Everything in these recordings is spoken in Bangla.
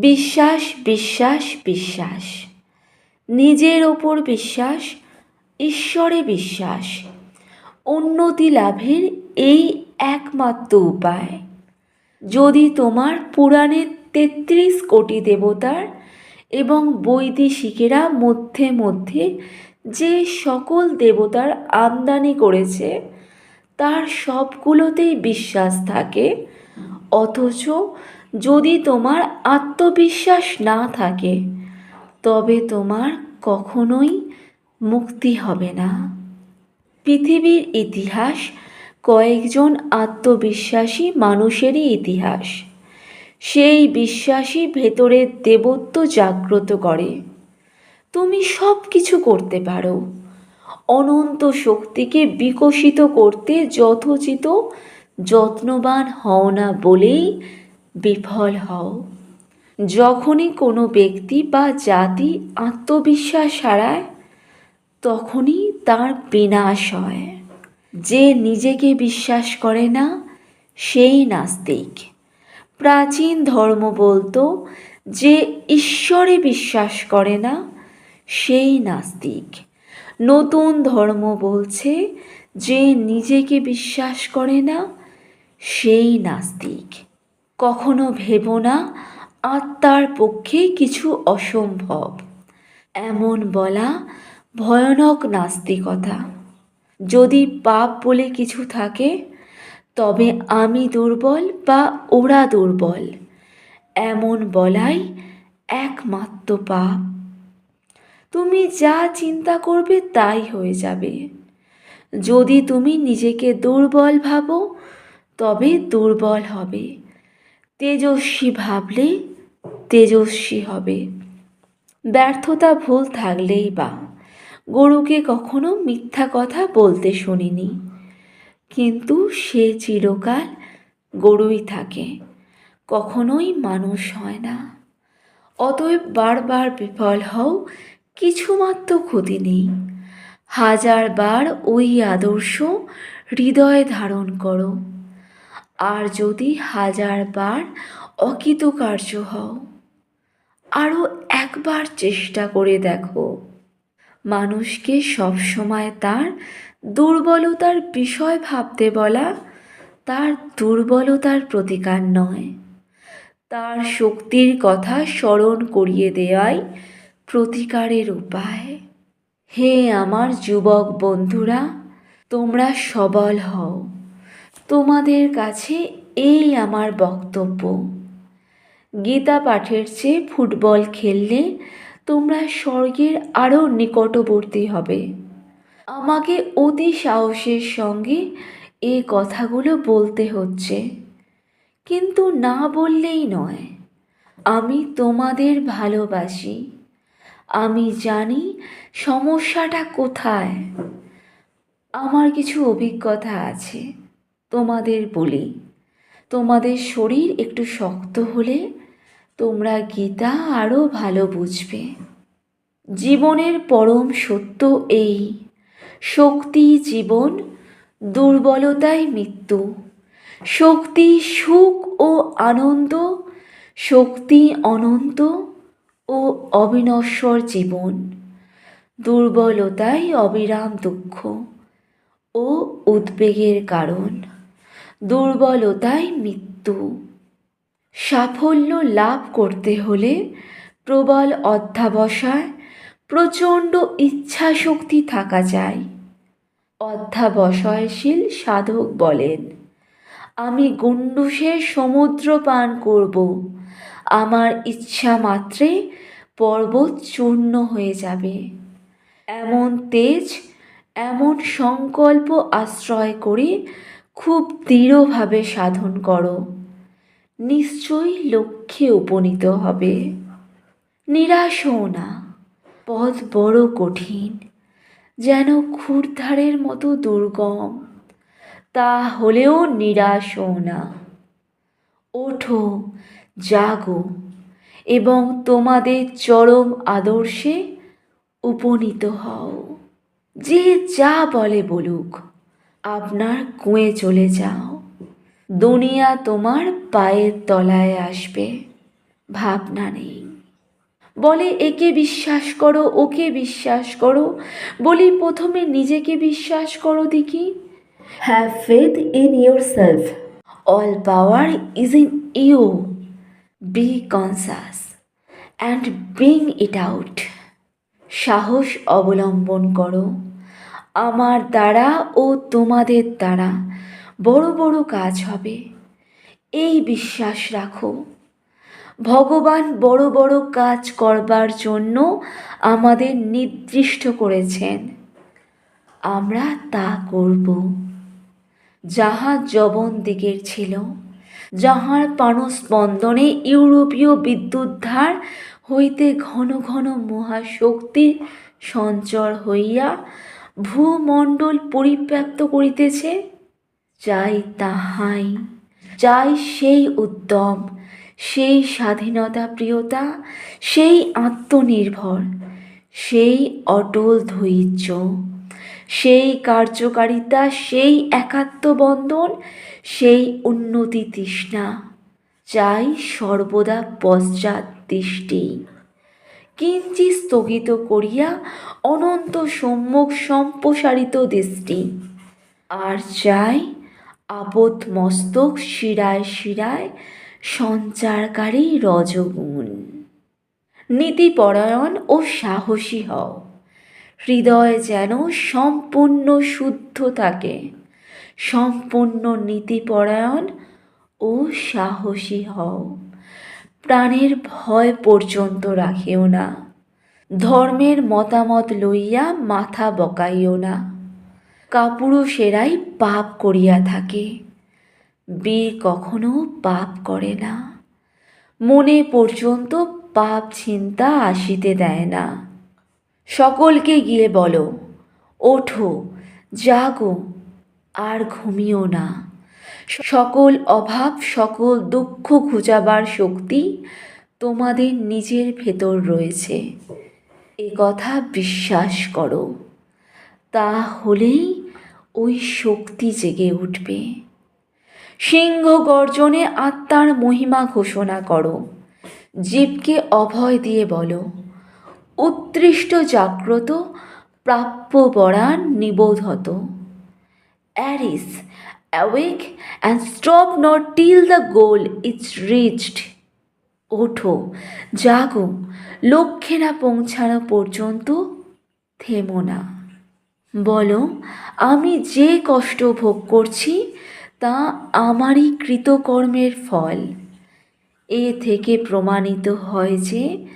বিশ্বাস বিশ্বাস বিশ্বাস। নিজের ওপর বিশ্বাস, ঈশ্বরে বিশ্বাস। উন্নতি লাভের এই একমাত্র উপায়। যদি তোমার পুরাণের তেত্রিশ কোটি দেবতার এবং বৈদেশিকেরা মধ্যে মধ্যে যে সকল দেবতার আমদানি করেছে, তার সবগুলোতেই বিশ্বাস থাকে, অথচ যদি তোমার আত্মবিশ্বাস না থাকে, তবে তোমার কখনোই মুক্তি হবে না। পৃথিবীর ইতিহাস কয়েকজন আত্মবিশ্বাসী মানুষেরই ইতিহাস। সেই বিশ্বাসী ভেতরের দেবত্ব জাগ্রত করে। তুমি সব কিছু করতে পারো। অনন্ত শক্তিকে বিকশিত করতে যথোচিত যত্নবান হও না বলেই বিফল হও। যখনই কোনো ব্যক্তি বা জাতি আত্মবিশ্বাস হারায়, তখনই তার বিনাশ হয়। যে নিজেকে বিশ্বাস করে না, সেই নাস্তিক। প্রাচীন ধর্ম বলতো, যে ঈশ্বরে বিশ্বাস করে না, সেই নাস্তিক। নতুন ধর্ম বলছে, যে নিজেকে বিশ্বাস করে না, সেই নাস্তিক। কখনো ভেবো না, আত্মার পক্ষে কিছু অসম্ভব। এমন বলা ভয়ানক নাস্তিকতা। যদি পাপ বলে কিছু থাকে, তবে আমি দুর্বল বা ওরা দুর্বল। এমন বলাই একমাত্র পাপ। তুমি যা চিন্তা করবে তাই হয়ে যাবে। যদি তুমি নিজেকে দুর্বল ভাবো, তবে দুর্বল হবে। তেজস্বী ভাবলে তেজস্বী হবে। ব্যর্থতা ভুল থাকলেই বা। গরুকে কখনো মিথ্যা কথা বলতে শুনিনি। কিন্তু সে চিরকাল গরুই থাকে। কখনোই মানুষ হয় না। অতএব বারবার বিফল হও, কিছুমাত্র ক্ষতি নেই। হাজার বার ওই আদর্শ হৃদয়ে ধারণ করো। আর যদি হাজার বার অকৃতকার্য হও আরও একবার চেষ্টা করে দেখো। মানুষকে সবসময় তার দুর্বলতার বিষয় ভাবতে বলা তার দুর্বলতার প্রতিকার নয়। তার শক্তির কথা স্মরণ করিয়ে দেওয়াই প্রতিকারের উপায়। হে আমার যুবক বন্ধুরা, তোমরা সবল হও। তোমাদের কাছে এই আমার বক্তব্য। গীতা পাঠের চেয়ে ফুটবল খেললে তোমরা স্বর্গের আরও নিকটবর্তী হবে। আমাকে অতি সাহসের সঙ্গে এই কথাগুলো বলতে হচ্ছে। কিন্তু না বললেই নয়, আমি তোমাদের ভালোবাসি। আমি জানি সমস্যাটা কোথায়। আমার কিছু অভিজ্ঞতা আছে। তোমাদের বলি, তোমাদের শরীর একটু শক্ত হলে তোমরা গীতা আরও ভালো বুঝবে। জীবনের পরম সত্য এই, শক্তি জীবন, দুর্বলতাই মৃত্যু। শক্তি সুখ ও আনন্দ, শক্তি অনন্ত ও অবিনশ্বর জীবন। দুর্বলতাই অবিরাম দুঃখ ও উদ্বেগের কারণ। দুর্বলতাই মৃত্যু। সাফল্য লাভ করতে হলে প্রবল অধ্যাবসায়, প্রচণ্ড ইচ্ছাশক্তি থাকা চাই। অধ্যাবসায়শীল সাধক বলেন, আমি গুন্ডুসের সমুদ্র পান করব। আমার ইচ্ছা মাত্রে পর্বত চূর্ণ হয়ে যাবে। এমন তেজ, এমন সংকল্প আশ্রয় করে খুব দৃঢ়ভাবে সাধন করো। নিশ্চয়ই লক্ষ্যে উপনীত হবে। নিরাশ হও না। পথ বড় কঠিন। যেন ক্ষুরধারের মতো দুর্গম। তা হলেও নিরাশ হও না। ওঠো, জাগো এবং তোমাদের চরম আদর্শে উপনীত হও। যে যা বলে বলুক। আপনার কুঁয়ে চলে যাও। দুনিয়া তোমার পায়ের তলায় আসবে। ভাবনা নেই। বলে, একে বিশ্বাস করো, ওকে বিশ্বাস করো। বলি, প্রথমে নিজেকে বিশ্বাস করো দেখি। Have faith in yourself all power is in you be conscious and bring it out সাহস অবলম্বন করো আমার দ্বারা ও তোমাদের দ্বারা বড় বড় কাজ হবে। এই বিশ্বাস রাখো। ভগবান বড় বড় কাজ করবার জন্য আমাদের নির্দিষ্ট করেছেন। আমরা তা করব। যাহা যবন দিকের ছিল, যাহার পানস্পন্দনে ইউরোপীয় বিদ্যুদ্ধার হইতে ঘন ঘন মহাশক্তির সঞ্চর হইয়া ভূমণ্ডল পরিব্যাপ্ত করিতেছে চাই তাহাই চাই সেই উদ্যম, সেই স্বাধীনতা প্রিয়তা, সেই আত্মনির্ভর, সেই অটল ধৈর্য, সেই কার্যকারিতা, সেই একাত্মবন্ধন, সেই উন্নতি তৃষ্ণা চাই সর্বদা পশ্চাৎ দৃষ্টি। কিঞ্চি স্থগিত করিয়া অনন্ত সম্মুখ সম্প্রসারিত দৃষ্টি। আর চাই আপদ মস্তক শিরায় শিরায় সঞ্চারকারী রজগুণ। নীতিপরায়ণ ও সাহসী হও। হৃদয় যেন সম্পূর্ণ শুদ্ধ থাকে। সম্পূর্ণ নীতিপরায়ণ ও সাহসী হও। প্রাণের ভয় পর্যন্ত রাখিও না। ধর্মের মতামত লইয়া মাথা বকাইও না। কাপুরুষেরাই পাপ করিয়া থাকে। বীর কখনো পাপ করে না। মনে পর্যন্ত পাপ চিন্তা আসিতে দেয় না। সকলকে গিয়ে বলো, ওঠো, জাগো, আর ঘুমিও না। সকল অভাব, সকল দুঃখ ঘুচাবার শক্তি তোমাদের নিজের ভেতর রয়েছে। এ কথা বিশ্বাস করো। তা হলেই ওই শক্তি জেগে উঠবে। সিংহ গর্জনে আত্মার মহিমা ঘোষণা করো। জীবকে অভয় দিয়ে বলো। উৎকৃষ্ট জাগ্রত, প্রাপ্য বরান Nibodhata. Arise awake and stop not till the goal it's reached ওঠো, জাগো, লক্ষ্যে না পৌঁছানো পর্যন্ত থেমো না। বলো, আমি যে কষ্ট ভোগ করছি তা আমারই কৃতকর্মের ফল। এ থেকে প্রমাণিত হয় যে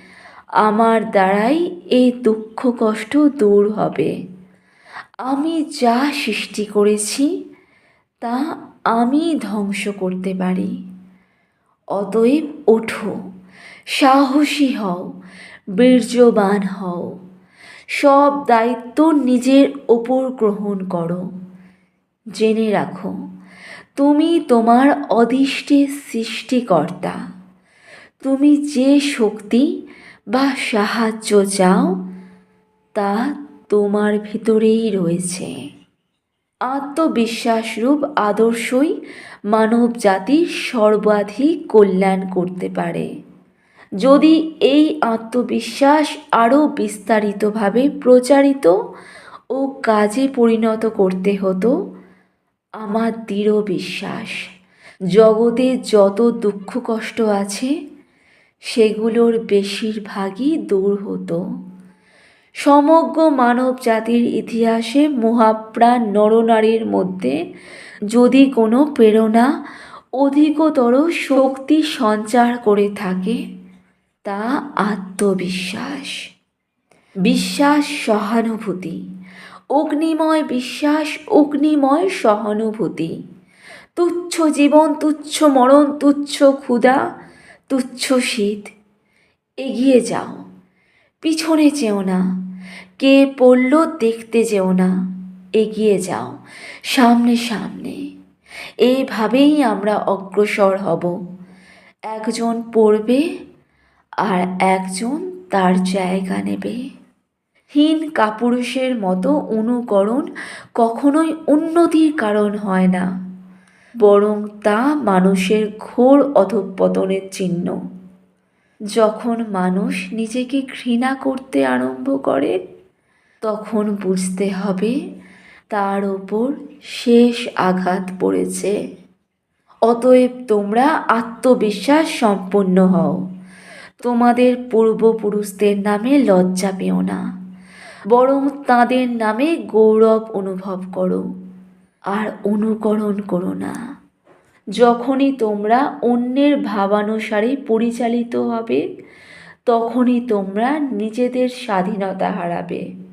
আমার দ্বারাই এই দুঃখ কষ্ট দূর হবে। আমি যা সৃষ্টি করেছি তা আমি ধ্বংস করতে পারি। অতএব ওঠো, সাহসী হও, বীর্যবান হও। সব দায়িত্ব নিজের ওপর গ্রহণ করো। জেনে রাখো, তুমি তোমার অদৃষ্টের সৃষ্টিকর্তা। তুমি যে শক্তি বা সাহায্য চাও, তা তোমার ভিতরেই রয়েছে। আত্মবিশ্বাসরূপ আদর্শই মানব জাতির সর্বাধিক কল্যাণ করতে পারে। যদি এই আত্মবিশ্বাস আরও বিস্তারিতভাবে প্রচারিত ও কাজে পরিণত করতে হতো, আমার দৃঢ় বিশ্বাস, জগতে যত দুঃখ কষ্ট আছে, সেগুলোর বেশিরভাগই দূর হতো। সমগ্র মানব জাতির ইতিহাসে মহাপ্রাণ নরনারীর মধ্যে যদি কোনো প্রেরণা অধিকতর শক্তি সঞ্চার করে থাকে, তা আত্মবিশ্বাস। বিশ্বাস সহানুভূতি, অগ্নিময় বিশ্বাস, অগ্নিময় সহানুভূতি। তুচ্ছ জীবন, তুচ্ছ মরণ, তুচ্ছ ক্ষুধা, তুচ্ছ শীত, এগিয়ে যাও, পিছনে চেও না। কে পড়ল দেখতে যেও না, এগিয়ে যাও, সামনে সামনে। এইভাবেই আমরা অগ্রসর হব। একজন পড়বে আর একজন তার জায়গা নেবে। হীন কাপুরুষের মতো অনুকরণ কখনোই উন্নতির কারণ হয় না, বরং তা মানুষের ঘোর অধঃপতনের চিহ্ন। যখন মানুষ নিজেকে ঘৃণা করতে আরম্ভ করে তখন বুঝতে হবে তার ওপর শেষ আঘাত পড়েছে। অতএব তোমরা আত্মবিশ্বাস সম্পন্ন হও। তোমাদের পূর্বপুরুষদের নামে লজ্জা পেও না। বরং তাদের নামে গৌরব অনুভব করো আর অনুকরণ করো না। যখনই তোমরা অন্যের ভাবানুসারে পরিচালিত হবে, তখনই তোমরা নিজেদের স্বাধীনতা হারাবে।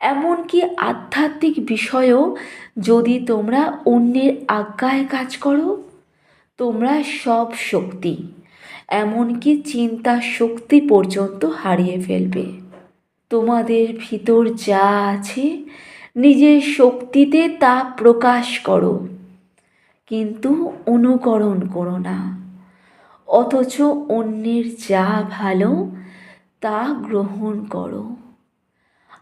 এমনকি আধ্যাত্মিক বিষয়েও যদি তোমরা অন্যের আজ্ঞায় কাজ করো, তোমরা সব শক্তি, এমনকি চিন্তা শক্তি পর্যন্ত হারিয়ে ফেলবে। তোমাদের ভিতর যা আছে, নিজের শক্তিতে তা প্রকাশ করো, কিন্তু অনুকরণ করো না। অথচ অন্যের যা ভালো, তা গ্রহণ করো।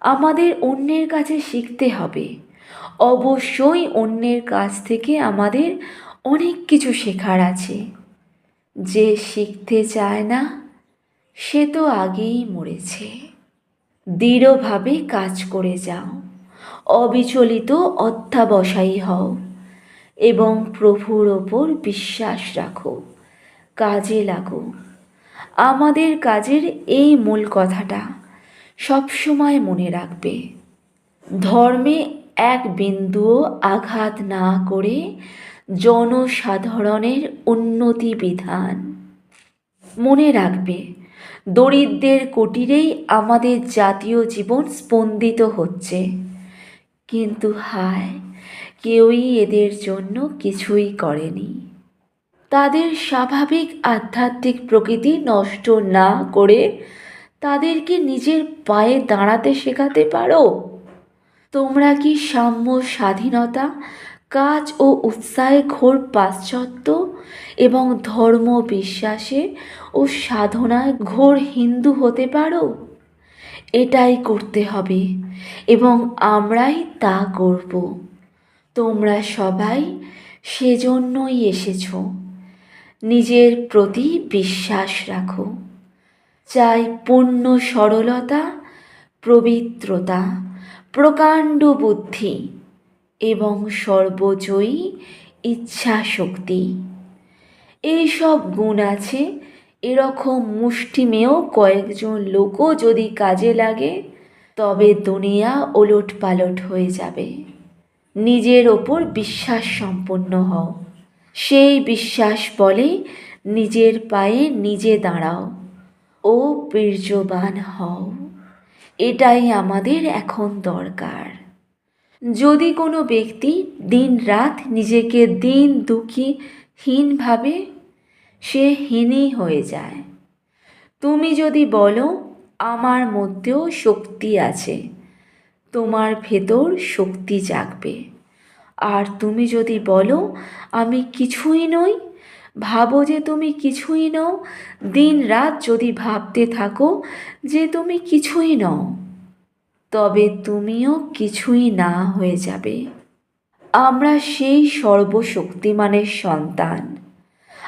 আমাদের অন্যের কাছে শিখতে হবে। অবশ্যই অন্যের কাছ থেকে আমাদের অনেক কিছু শেখার আছে। যে শিখতে চায় না, সে তো আগেই মরেছে। দৃঢ়ভাবে কাজ করে যাও। অবিচলিত অধ্যাবসায়ী হও এবং প্রভুর ওপর বিশ্বাস রাখো। কাজে লাগো। আমাদের কাজের এই মূল কথাটা সবসময় মনে রাখবে। ধর্মে এক বিন্দুও আঘাত না করে জনসাধারণের উন্নতি বিধান। মনে রাখবে, দরিদ্রের কুটিরেই আমাদের জাতীয় জীবন স্পন্দিত হচ্ছে। কিন্তু হায়, কেউই এদের জন্য কিছুই করেনি। তাদের স্বাভাবিক আধ্যাত্মিক প্রকৃতি নষ্ট না করে তাদেরকে নিজের পায়ে দাঁড়াতে শেখাতে পারো? তোমরা কি সাম্য স্বাধীনতা, কাজ ও উৎসাহে ঘোর পাশ্চাত্য এবং ধর্ম বিশ্বাসে ও সাধনায় ঘোর হিন্দু হতে পারো? এটাই করতে হবে এবং আমরাই তা করব। তোমরা সবাই সেজন্যই এসেছ। নিজের প্রতি বিশ্বাস রাখো। চাই পূর্ণ সরলতা, পবিত্রতা, প্রকাণ্ড বুদ্ধি এবং সর্বজয়ী ইচ্ছা শক্তি এইসব গুণ আছে, এরকম মুষ্টিমেয় কয়েকজন লোকও যদি কাজে লাগে, তবে দুনিয়া ওলট পালট হয়ে যাবে। নিজের ওপর বিশ্বাস সম্পন্ন হও। সেই বিশ্বাস বলে নিজের পায়ে নিজে দাঁড়াও। ও বীর্যবান হও। এটাই আমাদের এখন দরকার। যদি কোনো ব্যক্তি দিন রাত নিজেকে দিন দুঃখী হীন ভাবে সে হীনই হয়ে যায়। তুমি যদি বলো, আমার মধ্যেও শক্তি আছে। তোমার ভেতর শক্তি জাগবে। আর তুমি যদি বলো, আমি কিছুই নই ভাবো যে তুমি কিছুই নও। দিন রাত যদি ভাবতে থাকো যে তুমি কিছুই নও, তবে তুমিও কিছুই না হয়ে যাবে। আমরা সেই সর্বশক্তিমানের সন্তান।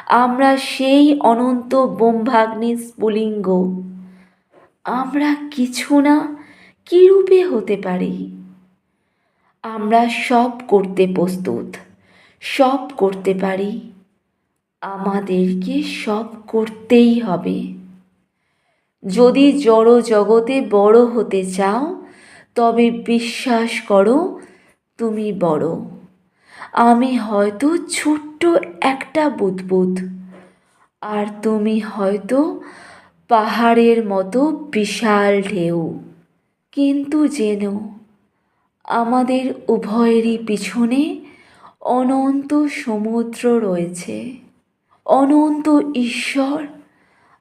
আমরা সেই অনন্ত বোম্ভাগ্নি স্ফুলিঙ্গ। আমরা কিছু না, কী রূপে হতে পারি? আমরা সব করতে প্রস্তুত, সব করতে পারি। আমাদেরকে সব করতেই হবে। যদি জড় জগতে বড় হতে চাও, তবে বিশ্বাস করো, তুমি বড়। আমি হয়তো ছোট্ট একটা বুদবুদ, আর তুমি হয়তো পাহাড়ের মতো বিশাল ঢেউ। কিন্তু যেন আমাদের উভয়েরই পিছনে অনন্ত সমুদ্র রয়েছে। অনন্ত ঈশ্বর,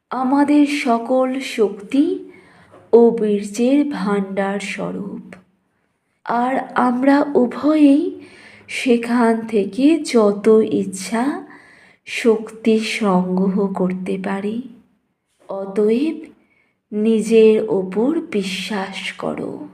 আমাদের সকল শক্তি ও বীর্যের ভাণ্ডার স্বরূপ। আর আমরা উভয়েই সেখান থেকে যত ইচ্ছা শক্তি সংগ্রহ করতে পারি। অতএব নিজের ওপর বিশ্বাস করো।